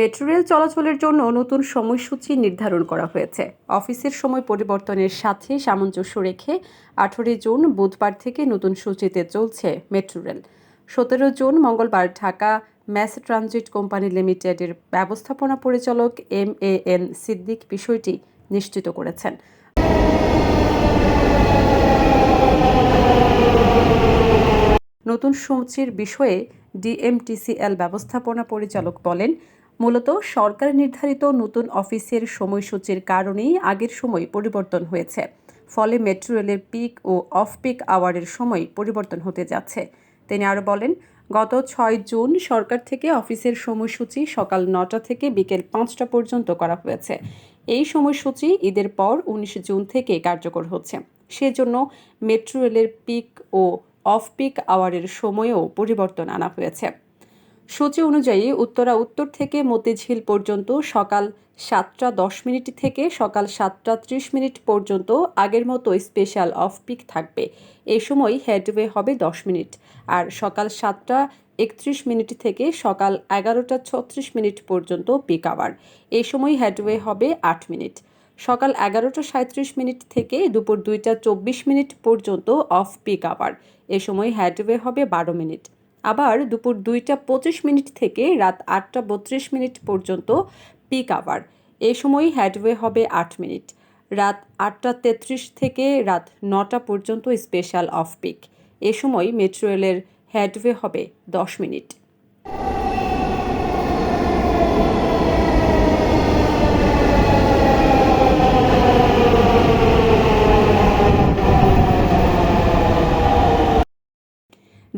Metro rail চলাচলের জন্য নতুন সময়সূচি নির্ধারণ করা হয়েছে। অফিসের সময় পরিবর্তনের সাথে সামঞ্জস্য রেখে আঠেরোই জুন বুধবার থেকে নতুন সূচিতে চলছে মেট্রো রেল। সতেরো জুন মঙ্গলবার ঢাকা ম্যাস ট্রানজিট কোম্পানি লিমিটেডের ব্যবস্থাপনা পরিচালক এম এ এন সিদ্দিক বিষয়টি নিশ্চিত করেছেন। নতুন সূচির বিষয়ে ডিএমটিসিএল ব্যবস্থাপনা পরিচালক বলেন মূলত সরকার নির্ধারিত নতুন অফিসের সময়সূচির কারণেই আগের সময় পরিবর্তন হয়েছে। ফলে মেট্রো রেলের পিক ও অফ পিক আওয়ারের সময় পরিবর্তন হতে যাচ্ছে। তিনি আরও বলেন, গত ছয় জুন সরকার থেকে অফিসের সময়সূচি সকাল নটা থেকে বিকেল পাঁচটা পর্যন্ত করা হয়েছে। এই সময়সূচি ঈদের পর উনিশ জুন থেকে কার্যকর হচ্ছে। সেজন্য মেট্রো রেলের পিক ও অফ পিক আওয়ারের সময়েও পরিবর্তন আনা হয়েছে। সূচি অনুযায়ী উত্তরা উত্তর থেকে মতিঝিল পর্যন্ত সকাল সাতটা দশ মিনিট থেকে সকাল সাতটা ত্রিশ মিনিট পর্যন্ত আগের মতো স্পেশাল অফ পিক থাকবে। এই সময় হেডওয়ে হবে দশ মিনিট। আর সকাল সাতটা একত্রিশ মিনিট থেকে সকাল এগারোটা ছত্রিশ মিনিট পর্যন্ত পিক আওয়ার এই সময় হেডওয়ে হবে আট মিনিট। সকাল এগারোটা সাঁত্রিশ মিনিট থেকে দুপুর দুইটা চব্বিশ মিনিট পর্যন্ত অফ পিক আওয়ার এ সময় হেডওয়ে হবে বারো মিনিট। আবার দুপুর দুইটা পঁচিশ মিনিট থেকে রাত আটটা বত্রিশ মিনিট পর্যন্ত পিক আওয়ার এ সময় হ্যাডওয়ে হবে আট মিনিট। রাত আটটা তেত্রিশ থেকে রাত নটা পর্যন্ত স্পেশাল অফ পিক এ সময় মেট্রো রেলের হ্যাডওয়ে হবে দশ মিনিট।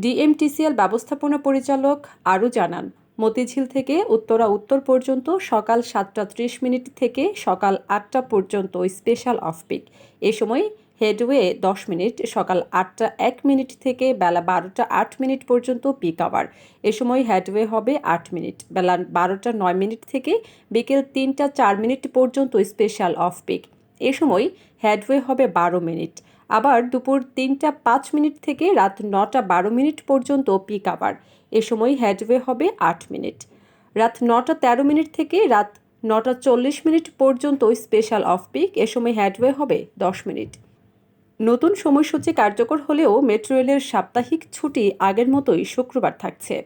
ডিএমটিসিএল ব্যবস্থাপনা পরিচালক আরও জানান, মতিঝিল থেকে উত্তরা উত্তর পর্যন্ত সকাল সাতটা ত্রিশ মিনিট থেকে সকাল আটটা পর্যন্ত স্পেশাল অফ পিক। এ সময় হেডওয়ে দশ মিনিট, সকাল আটটা এক মিনিট থেকে বেলা বারোটা আট মিনিট পর্যন্ত পিক আওয়ার। এ সময় হেডওয়ে হবে আট মিনিট, বেলা বারোটা নয় মিনিট থেকে বিকেল তিনটা চার মিনিট পর্যন্ত স্পেশাল অফ পিক। এ সময় হেডওয়ে হবে বারো মিনিট। আবার দুপুর তিনটা পাঁচ মিনিট থেকে রাত নটা বারো মিনিট পর্যন্ত পিক আওয়ার এ সময় হেডওয়ে হবে আট মিনিট। রাত নটা তেরো মিনিট থেকে রাত নটা চল্লিশ মিনিট পর্যন্ত স্পেশাল অফ পিক এ সময় হেডওয়ে হবে দশ মিনিট। নতুন সময়সূচি কার্যকর হলেও মেট্রো রেলের সাপ্তাহিক ছুটি আগের মতোই শুক্রবার থাকছে।